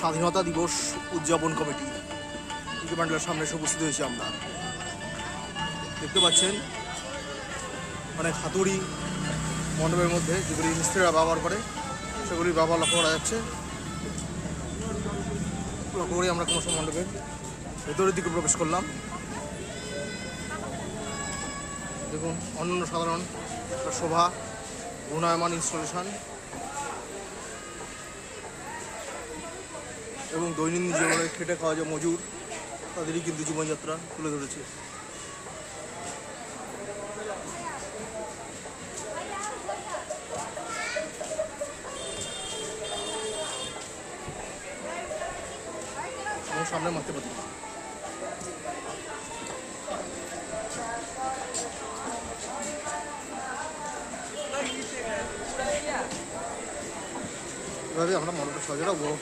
স্বাধীনতা দিবস উদযাপন কমিটি। ইকো প্যান্ডেলের সামনে এসে উপস্থিত হয়েছি আমরা। দেখতে পাচ্ছেন, অনেক হাতুড়ি মণ্ডপের মধ্যে, যেগুলি মিস্ত্রিরা ব্যবহার করে, সেগুলির ব্যবহার লক্ষ্য করা যাচ্ছে। লক্ষ্য করি আমরা ক্রমশ মণ্ডপের ভেতরের দিকে প্রবেশ করলাম। দেখুন, অন্যান্য সাধারণ শোভা, ঘূর্ণায়মান ইনস্টলেশন। এবং দৈনন্দিন জীবনে খেটে খাওয়া যে মজুর তাদেরই কিন্তু জীবনযাত্রা তুলে ধরেছে। সামনে মারতে 그래야 하나 먹는 거 저기라고.